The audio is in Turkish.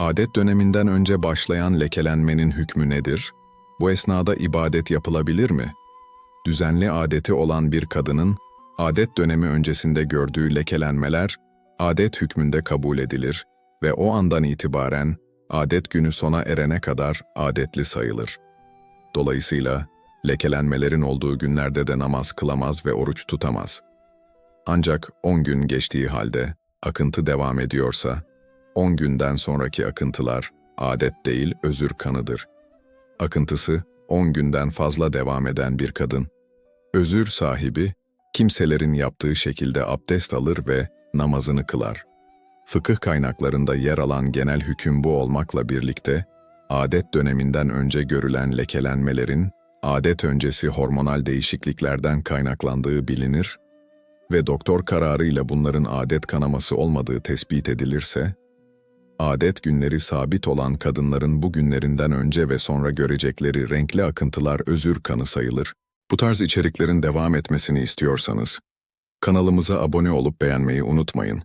Adet döneminden önce başlayan lekelenmenin hükmü nedir? Bu esnada ibadet yapılabilir mi? Düzenli adeti olan bir kadının adet dönemi öncesinde gördüğü lekelenmeler adet hükmünde kabul edilir ve o andan itibaren adet günü sona erene kadar adetli sayılır. Dolayısıyla lekelenmelerin olduğu günlerde de namaz kılamaz ve oruç tutamaz. Ancak 10 gün geçtiği halde akıntı devam ediyorsa, 10 günden sonraki akıntılar adet değil özür kanıdır. Akıntısı 10 günden fazla devam eden bir kadın, özür sahibi, kimselerin yaptığı şekilde abdest alır ve namazını kılar. Fıkıh kaynaklarında yer alan genel hüküm bu olmakla birlikte, adet döneminden önce görülen lekelenmelerin, adet öncesi hormonal değişikliklerden kaynaklandığı bilinir ve doktor kararıyla bunların adet kanaması olmadığı tespit edilirse, adet günleri sabit olan kadınların bu günlerinden önce ve sonra görecekleri renkli akıntılar özür kanı sayılır. Bu tarz içeriklerin devam etmesini istiyorsanız, kanalımıza abone olup beğenmeyi unutmayın.